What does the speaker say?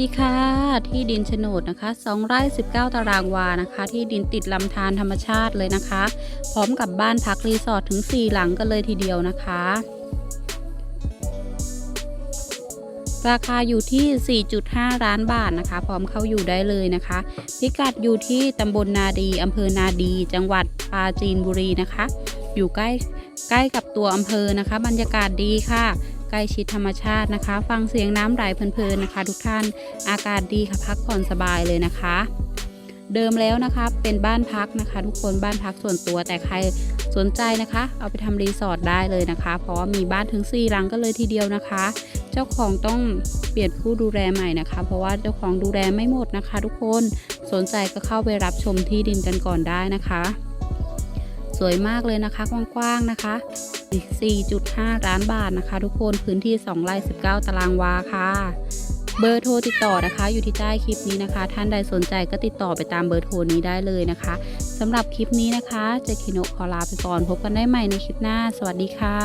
ดีค่ะที่ดินโฉนดนะคะ2ไร่19 ตารางวานะคะ ที่ดินติดลำธารธรรมชาติเลยนะคะ พร้อมกับบ้านพักรีสอร์ทถึง 4 หลังกันเลยทีเดียวนะคะ ราคาอยู่ที่ 4.5 ล้านบาทนะคะ พร้อมเข้าอยู่ได้เลยนะคะ พิกัดอยู่ที่ตำบลนาดีอำเภอนาดี จังหวัดปราจีนบุรีนะคะ อยู่ใกล้ใกล้กับตัวอำเภอนะคะ บรรยากาศดีค่ะ ล้ชิดธรรมชาตินะคะ ฟังเสียงน้ำไหลเพลินๆนะคะ ทุกท่านอากาศดีค่ะพักผ่อนสบายเลยนะคะ เดิมแล้วนะคะเป็นบ้านพักนะคะ ทุกคนบ้านพักส่วนตัวแต่ใครสนใจนะคะ เอาไปทำรีสอร์ทได้เลยนะคะ เพราะว่ามีบ้านถึง4หลังก็เลยทีเดียวนะคะ เจ้าของต้องเปลี่ยนผู้ดูแลใหม่นะคะ เพราะว่าเจ้าของดูแลไม่หมดนะคะ ทุกคนสนใจก็เข้าไปรับชมที่ดินกันก่อนได้นะคะ สวยมากเลยนะคะกว้างๆนะคะ 4.5 ล้านบาทนะคะ ทุกคนพื้นที่2ไร่19 ตารางวาค่ะ เบอร์โทรติดต่อนะคะอยู่ที่ใต้คลิปนี้นะคะ ท่านใดสนใจก็ติดต่อไปตามเบอร์โทรนี้ได้เลยนะคะสำหรับคลิปนี้นะคะ เจคิโนะขอลาไปก่อนพบกันได้ใหม่ในคลิปหน้า สวัสดีค่ะ